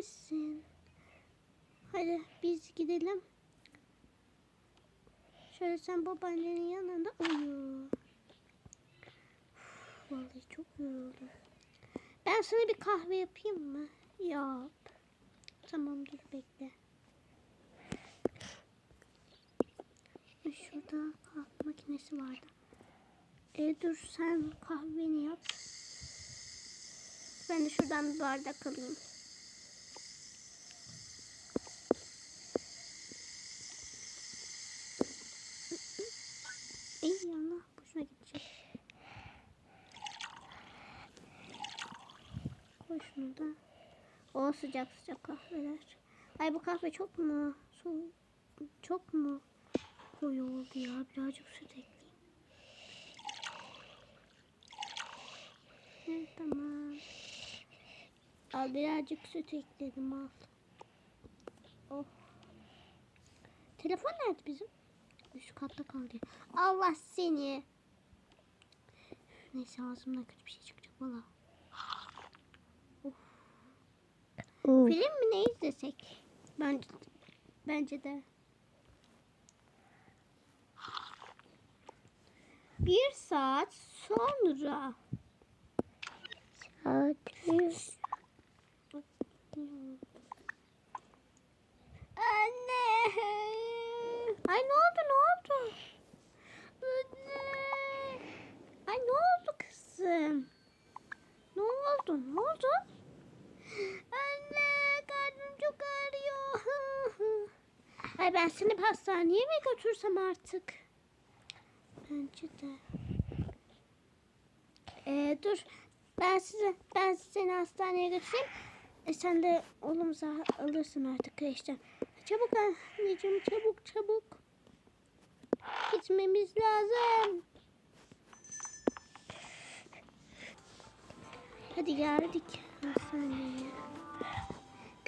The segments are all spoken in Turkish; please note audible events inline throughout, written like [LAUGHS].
misin? Hadi biz gidelim. Şöyle sen babaannenin yanında uyu. Uf, Vallahi çok yoruldum. Ben sana bir kahve yapayım mı? Yap. Tamam dur bekle. Şurada kahve makinesi vardı. E dur sen kahveni yap. Ben de şuradan bir bardak alayım. Ey Allah boşuna gidecek. Koy şunu da. O sıcak sıcak kahveler. Ay bu kahve çok mu? Su çok mu? Koyu oldu ya. Birazcık süt ekleyeyim. Evet, tamam. Al birazcık süt ekledim al. Oh. Telefon nerede bizim? Üst katta kaldı. Allah seni. Neyse ağzımdan kötü bir şey çıkacak valla. Film mi ne izlesek? Bence bence de. Bir saat sonra. Saat Anne. Ay ne oldu ne oldu? Anne. Ay ne oldu kızım? Ne oldu ne oldu? Anne karnım çok ağrıyor. Ay ben seni hastaneye mi götürsem artık? Bence de. Ee, dur ben size ben seni hastaneye götüreyim. E, sen de oğlumuzu alırsın artık kreşten. Çabuk anneciğim çabuk çabuk. Gitmemiz lazım. Hadi geldik.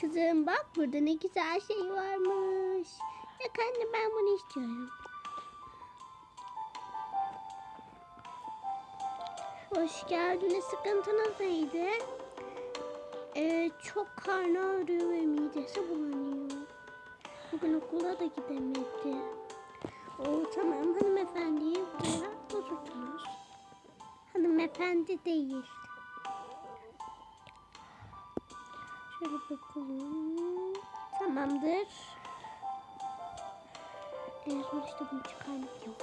Kızım bak burada ne güzel şey varmış. Yok anne ben bunu istiyorum. Hoş geldiniz. Sıkıntınız neydi? Ee, çok karnı ağrıyor ve midesi bulanıyor. Bugün okula da gidemedi. Oo, tamam hanımefendiyi buraya oturtunuz. Hanımefendi değil. Şöyle bakalım. Tamamdır. En zor işte bunu çıkarmak yok.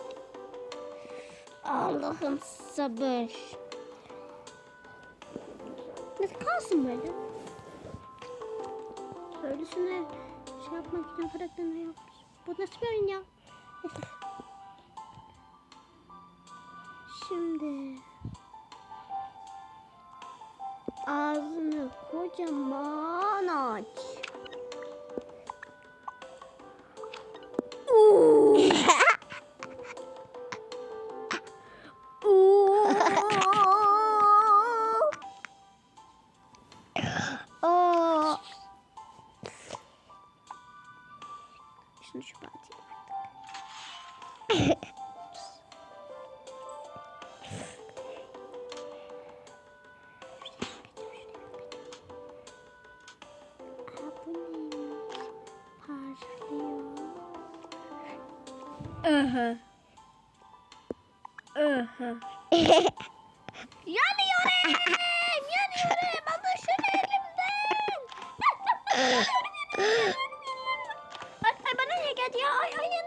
Allah'ım sabır. Nasıl kalsın böyle? Böylesine şey yapmak için karakterine yapmış. Bu nasıl bir oyun ya? Şimdi ağzını kocaman aç. Oo. Aha. [LAUGHS] Aha. Yanıyorum! Yanıyorum! Alışın elimden! [LAUGHS] ay, ay bana niye geldi ya? Ay, ay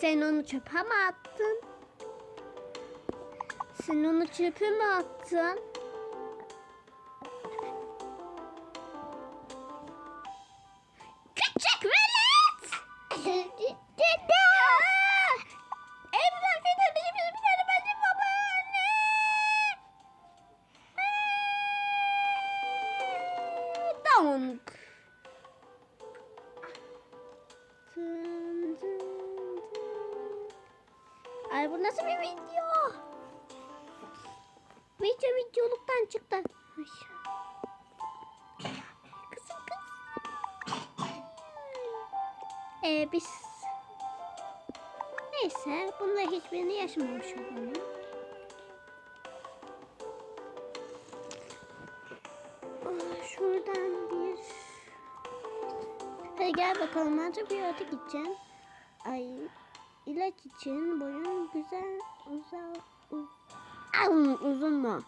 Sen onu çöpe mi attın? Sen onu çöpe mi attın? Küçük velet! Dede! Evden fidan bizim bizim bir tane benim babaanne! Donk! Bu nasıl bir video? Video videoluktan çıktı. Ay. Kızım kız. Ee, biz Neyse, bununla hiçbirini yaşamamış olalım. Şuradan bir... Hadi gel bakalım antibiyotik gideceğim. Ay, ilaç için boyun güzel uza, uz, Au, uzun mu?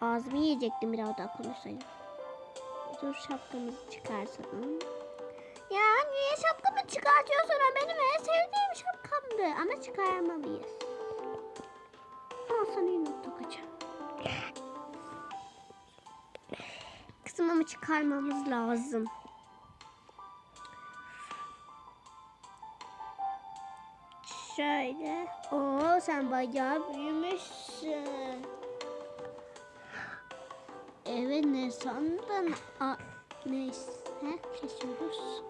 Ağzımı yiyecektim biraz daha konuşayım. Dur şapkamızı çıkartalım. Ya niye şapkamı çıkartıyorsun? O benim en sevdiğim şapkamdı. Ama çıkarmalıyız. Al sana yine takacağım. Kızım ama çıkarmamız lazım. Şöyle. Oo sen bayağı büyümüşsün. Evet ne sandın? Aa, neyse şaşırıyoruz.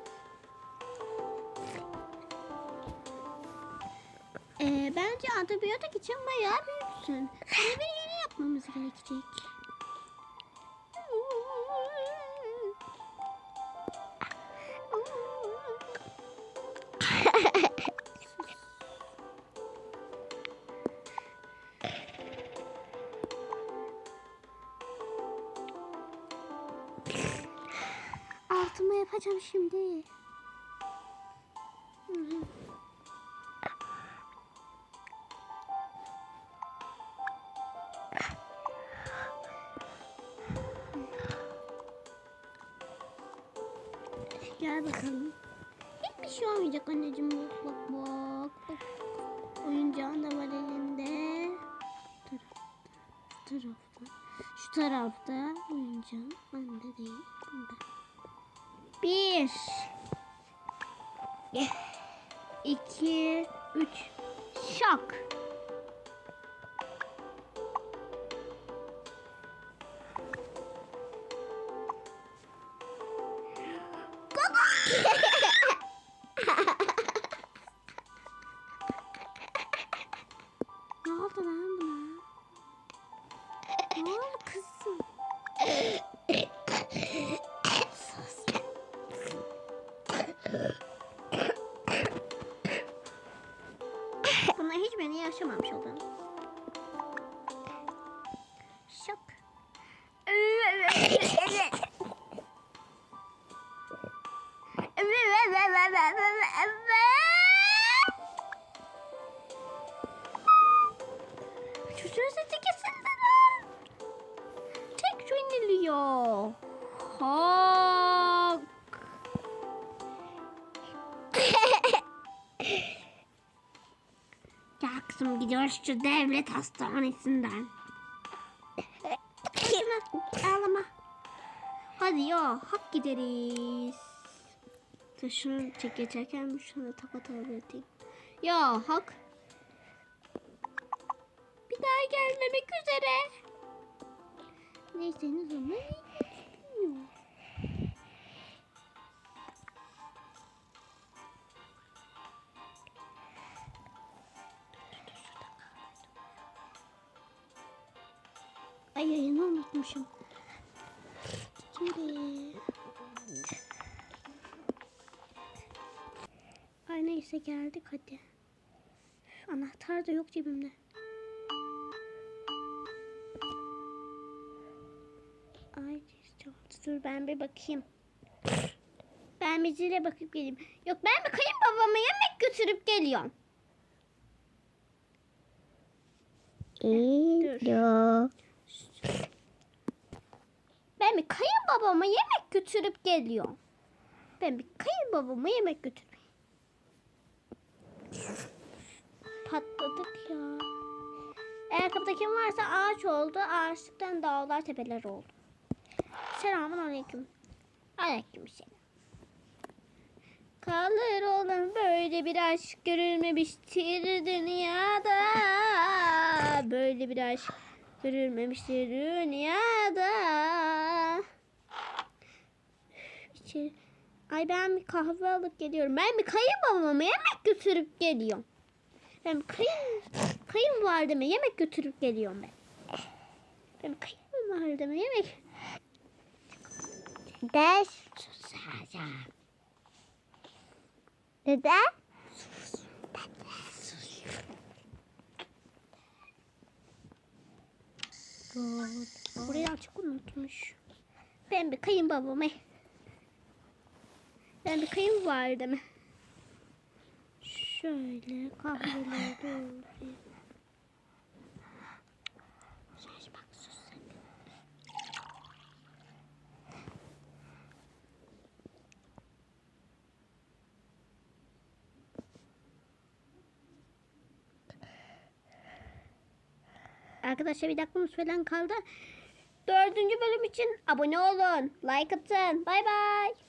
Ee, bence antibiyotik için bayağı büyüksün. Sana bir iğne yapmamız gerekecek. Yapacağım şimdi. Gel bakalım. Hiçbir şey olmayacak anneciğim. Bak bak bak. bak. Oyuncağın da var elinde. Tarafta. Tarafta. Şu tarafta oyuncağın. Bende değil. Bunda. Bir. İki. Üç. Şok. Ne oldu lan buna? Ne oldu kızım? Çocuğun sesi kesildi lan. Tek iniliyor. Hak. [LAUGHS] Gel kızım gidiyoruz şu devlet hastanesinden. Hadi ya hak gideriz. Şunu çek geçerken şunu takatabilirim. Ya hak. Bir daha gelmemek üzere. Neyse ne zaman bilmiyorum. Ay yayını unutmuşum. Neyse geldik hadi. Anahtar da yok cebimde. Ay. Dur ben bir bakayım. Ben bir zile bakıp geleyim. Yok ben bir kayınbabama yemek götürüp geliyorum. İyi. Yo. Ben bir kayınbabama yemek götürüp geliyorum. Ben bir kayınbabama yemek götürmeye. Patladık ya. Eğer kapıda kim varsa ağaç oldu. Ağaçlıktan dağlar tepeler oldu. Selamun aleyküm. Aleyküm selam. Kalır oğlum böyle bir aşk görülmemiştir dünyada. Böyle bir aşk görülmemiştir dünyada. İçeri... Ay ben bir kahve alıp geliyorum. Ben bir kayınbabama yemek götürüp geliyorum. Ben kayın, kayınvalideme yemek götürüp geliyorum ben. Ben kayınvalideme yemek... Ders. Susacağım. Neden? Burayı açık unutmuş. Ben bir kayınbabama. Ben bir kayınvalideme. Şöyle kahveleri [LAUGHS] doğrayayım. Arkadaşlar bir dakikamız falan kaldı. Dördüncü bölüm için abone olun. Like atın. Bay bay.